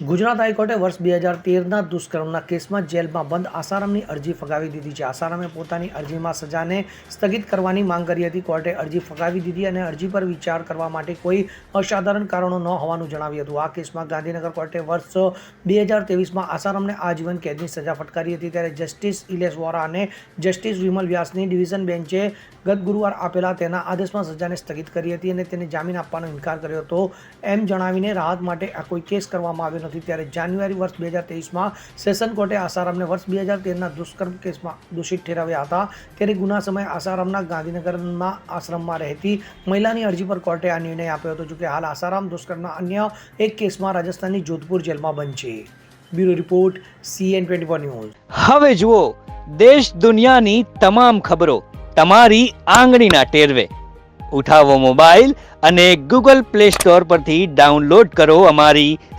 ગુજરાત હાઈકોર્ટે વર્ષ બે હજાર તેરના દુષ્કર્મના કેસમાં જેલમાં બંધ આસારામની અરજી ફગાવી દીધી છે. આસારામે પોતાની અરજીમાં સજાને સ્થગિત કરવાની માંગ કરી હતી. કોર્ટે અરજી ફગાવી દીધી અને અરજી પર વિચાર કરવા માટે કોઈ અસાધારણ કારણો ન હોવાનું જણાવ્યું હતું. આ કેસમાં ગાંધીનગર કોર્ટે વર્ષ બે હજાર તેવીસમાં આસારામને આજીવન કેદની સજા ફટકારી હતી ત્યારે જસ્ટિસ ઇલેશ વોરા અને જસ્ટિસ વિમલ વ્યાસની ડિવિઝન બેન્ચે ગત ગુરુવાર આપેલા તેના આદેશમાં સજાને સ્થગિત કરી હતી અને તેને જામીન આપવાનો ઇનકાર કર્યો હતો એમ જણાવીને રાહત માટે આ કોઈ કેસ કરવામાં આવ્યો નથી. ત્યારે જાન્યુઆરી વર્ષ બે હજાર તેવીસમાં સેશન કોર્ટે આસારામને વર્ષ બે હજાર તેરના દુષ્કર્મ કેસમાં દોષિત ઠેરવ્યા હતા. ત્યારે ગુના સમયે આસારામના ગાંધીનગરના આશ્રમમાં રહેતી મહિલાની અરજી પર કોર્ટે આ નિર્ણય આપ્યો હતો, જોકે હાલ આસારામ દુષ્કર્મના અન્ય એક કેસમાં રાજસ્થાનની જોધપુર જેલમાં બંધ છે bureau report CN twenty four news. હવે જુઓ, દેશ દુનિયાની તમામ ખબરો તમારી આંગળીના ટેરવે. ઉઠાવો મોબાઈલ અને ગૂગલ પ્લે સ્ટોર પરથી ડાઉનલોડ કરો અમારી